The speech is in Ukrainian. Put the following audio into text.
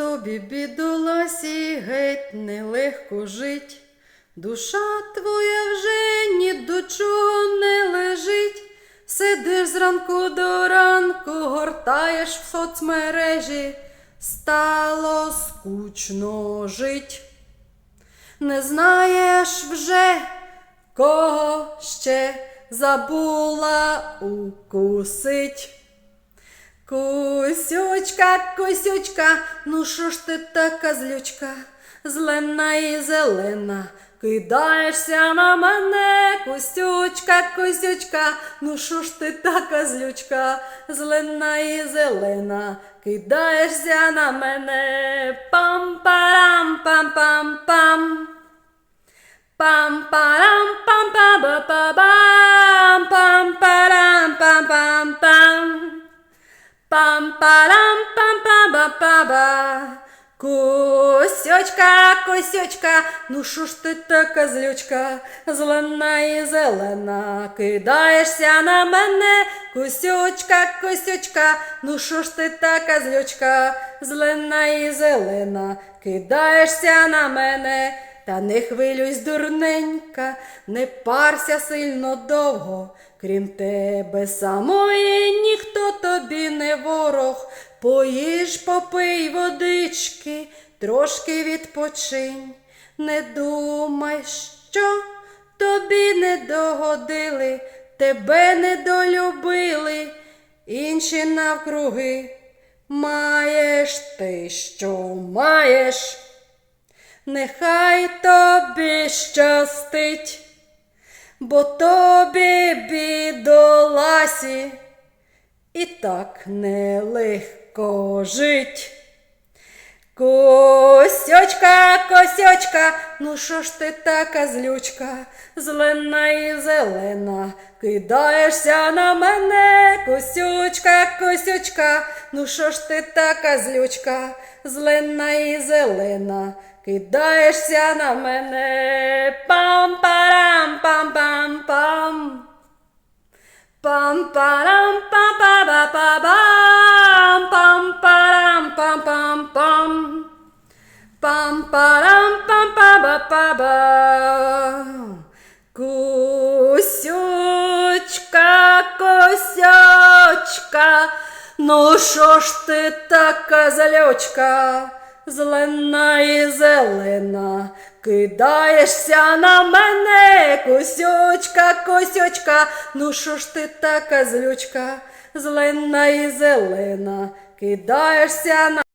Тобі, бідоласі, геть нелегко жить. Душа твоя вже ні до чого не лежить. Сидиш зранку до ранку, гортаєш в соцмережі, стало скучно жить. Не знаєш вже, кого ще забула укусить. Кусючка, кусючка, ну що ж ти така злючка, зелена і зелена, кидаєшся на мене, кусючка, кусючка, ну що ж ти така злючка, зелена і зелена, кидаєшся на мене, пам-парам, пам-пам-пам. Пам-парам, пам-па-ба-па-бам, пам-парам, пам-пам-пам. Пам-парам, пам-па-ба-па-ба. Косючка, косючка, ну що ж ти така злючка, зелена і зелена, кидаєшся на мене, косючка, косючка, ну що ж ти така злючка, зелена і зелена, кидаєшся на мене. Та не хвилюйсь, дурненька, не парся сильно довго, крім тебе самої ніхто тобі не ворог. Поїж, попий водички, трошки відпочинь, не думай, що тобі не догодили, тебе не долюбили, інші навкруги. Маєш ти, що маєш. Нехай тобі щастить, бо тобі бідоласі, і так нелегко жить. Косьочка, косючка, ну що ж ти така злючка, зелена і зелена, кидаєшся на мене, косючка, косючка, ну що ж ти така злючка, зелена і зелена, кидаєшся на мене, пам-парам, пам-пам-пам. Пам-парам, пам-па-ба-па-бам, Пам-парам, пам-па-ба-па-ба. Кусючка, косячка, ну що ж ти така злючка, зелена і зелена, кидаєшся на мене, косючка, косючка, ну що ж ти така злючка, зелена і зелена, кидаєшся на